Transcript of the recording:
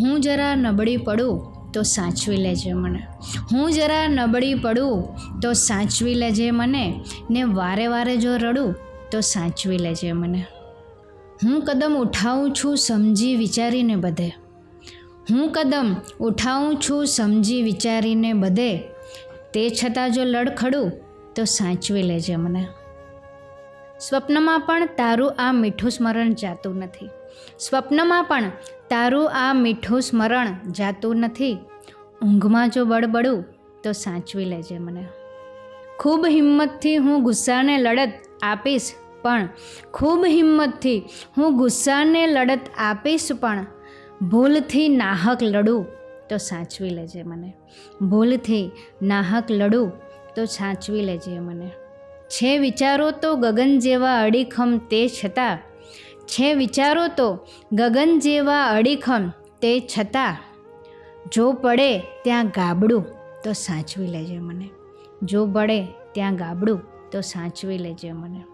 હું જરા નબળી પડું તો સાચવી લેજે મને. હું જરા નબળી પડું તો સાચવી લેજે મને ને વારે વારે જો રડું તો સાચવી લેજે મને. હું કદમ ઉઠાવું છું સમજી વિચારીને બધે. હું કદમ ઉઠાવું છું સમજી વિચારીને બધે. તે છતાં જો લડખડું તો સાચવી લેજે મને. સ્વપ્નમાં પણ તારું આ મીઠું સ્મરણ જાતું નથી. સ્વપ્નમાં પણ તારું આ મીઠું સ્મરણ જાતું નથી. ઊંઘમાં જો બળબડું તો સાચવી લેજે મને. ખૂબ હિંમતથી હું ગુસ્સાને લડત આપીશ પણ, ખૂબ હિંમતથી હું ગુસ્સાને લડત આપીશ પણ, ભૂલથી નાહક લડું, તો સાચવી લેજે મને. ભૂલથી નાહક લડું, તો સાચવી લેજે મને. છે વિચારો તો ગગન જેવા અડીખમ તે છતાં છે વિચારો તો, ગગન જેવા અડીખમ તે છતાં. જો પડે ત્યાં ગાબડું, તો સાચવી લેજે મને. જો પડે ત્યાં ગાબડું, તો સાચવી લેજે મને.